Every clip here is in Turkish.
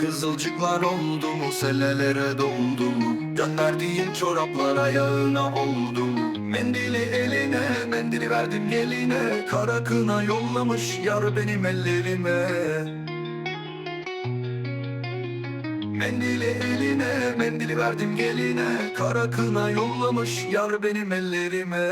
Kızılcıklar oldu mu selelere doldu mu? Gönderdiğin çoraplar ayağına oldu mu? Mendili eline mendili verdim geline. Kara kına yollamış yar benim ellerime. Mendili eline mendili verdim geline. Kara kına yollamış yar benim ellerime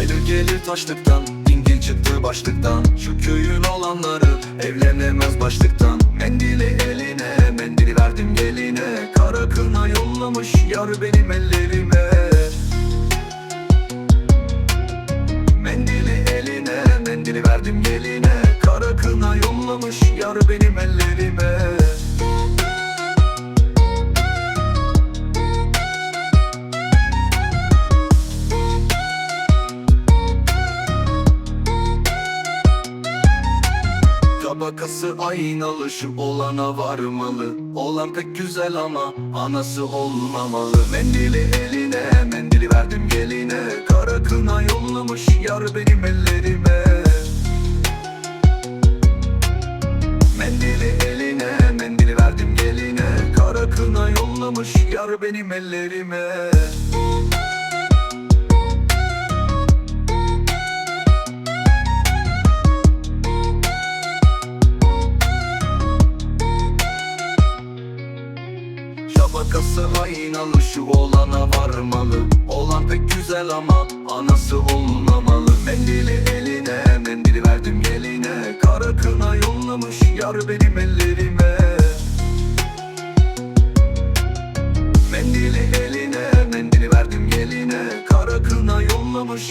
Yaylı gelir taşlıktan Dingil çıktı başlıktan. Şu köyün olanları Evlenemez başlıktan. Mendili eline Mendili verdim geline. Kara kına yollamış Yar benim ellerime. Mendili eline Mendili verdim geline. Kara kına yollamış Yar benim ellerime Tabakası aynalı şu olana varmalı. Olan pek güzel ama anası olmamalı. Mendili eline mendili verdim geline. Kara kına yollamış yar benim ellerime. Mendili eline mendili verdim geline. Kara kına yollamış yar benim ellerime Şabakası aynalı şu olana varmalı. Olan pek güzel ama anası olmamalı. Mendili eline mendili verdim geline. Kara kına yollamış yar benim ellerime. Mendili eline mendili verdim geline. Kara kına yollamış